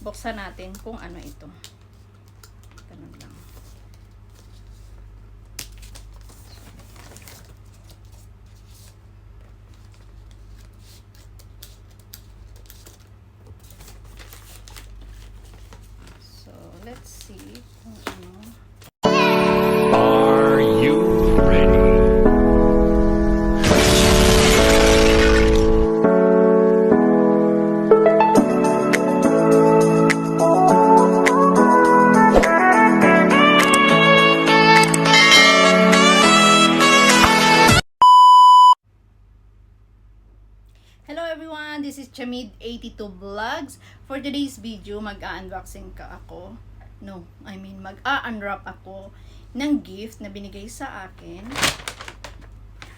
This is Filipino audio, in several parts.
buksan natin kung ano ito. Ganun lang. So, let's see Hello everyone, this is Chamid82 Vlogs. For today's video, mag-unboxing ka ako. No, I mean mag-unwrap ako ng gift na binigay sa akin.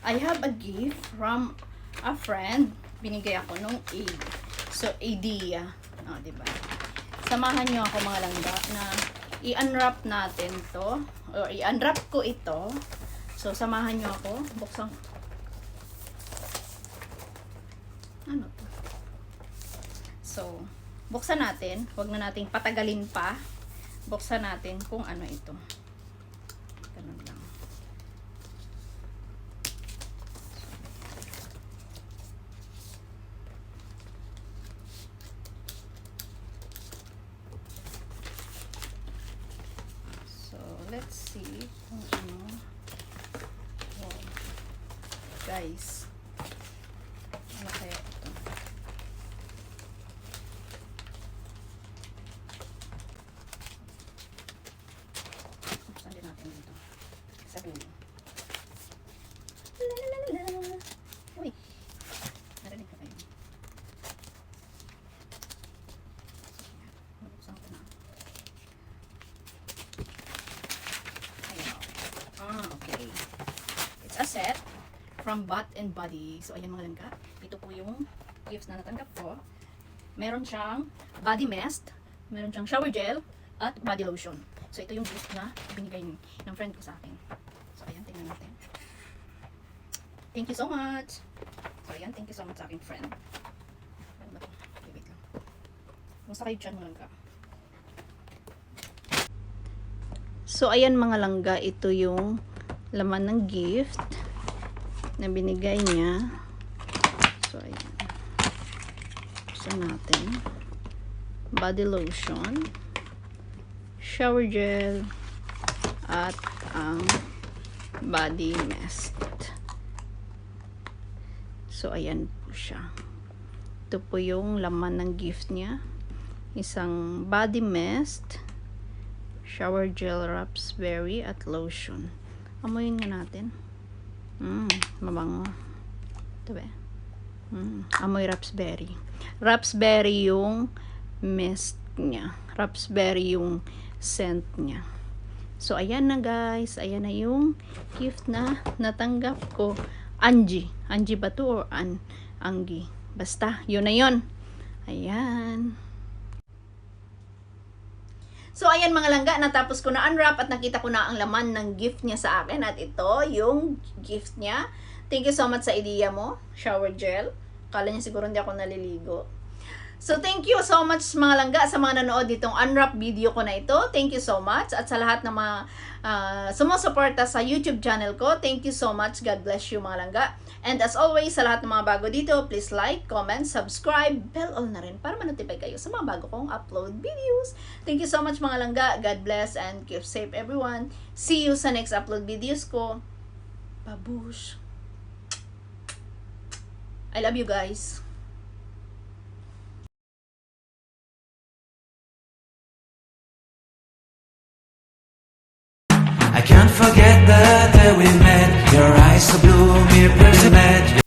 I have a gift from a friend. Binigay ako nung aid. So, idea. Oh, di ba? Samahan niyo ako mga langga na i-unwrap natin to. Or i-unwrap ko ito. So, samahan niyo ako. Buksan ano to? So, buksan natin. Huwag na nating patagalin pa. Buksan natin kung ano ito. Ganun lang. So, let's see kung ano. Wow. Guys, ano kaya ito? Buksan din natin dito. Dulo. Lalalala. Uy. Narinig ka kayo. Buksan ko na. Ayun. Ah, okay. It's a set from Bath and Body. So, ayan mga langga. Ito po yung gifts na natanggap ko. Meron siyang body mist, meron siyang shower gel, at body lotion. So, ito yung gift na binigay ni- ng friend ko sa akin. So, ayan, tingnan natin. Thank you so much! So, ayan, thank you so much sa aking friend. Ano wait lang. Kumusta kayo dyan mga langga? So, ayan mga langga, ito yung laman ng gift na binigay niya. So, ayan. Buksan natin. Body lotion. Shower gel. At ang body mist. So, ayan po siya. Ito po yung laman ng gift niya. Isang body mist. Shower gel raspberry at lotion. Amoyin nga natin. Mm, mabango. Ito ba? Mm, amoy raspberry. Raspberry yung mist niya. Raspberry yung scent niya. So, ayan na guys. Ayan na yung gift na natanggap ko. Angie. Angie ba to or An Angie? Basta, yun na yun. Ayan. So, ayan mga langga, natapos ko na unwrap at nakita ko na ang laman ng gift niya sa akin. At ito, yung gift niya. Thank you so much sa idea mo. Shower gel. Kala niya siguro hindi ako naliligo. So, thank you so much mga langga sa mga nanood ditong unwrap video ko na ito. Thank you so much. At sa lahat ng mga uh, sumusuporta sa YouTube channel ko, thank you so much. God bless you mga langga. And as always, sa lahat ng mga bago dito, please like, comment, subscribe, bell all na rin para ma-notify kayo sa mga bago kong upload videos. Thank you so much mga langga. God bless and keep safe everyone. See you sa next upload videos ko. Babush. I love you guys. Forget the day we met. Your eyes so blue, me pretty mad.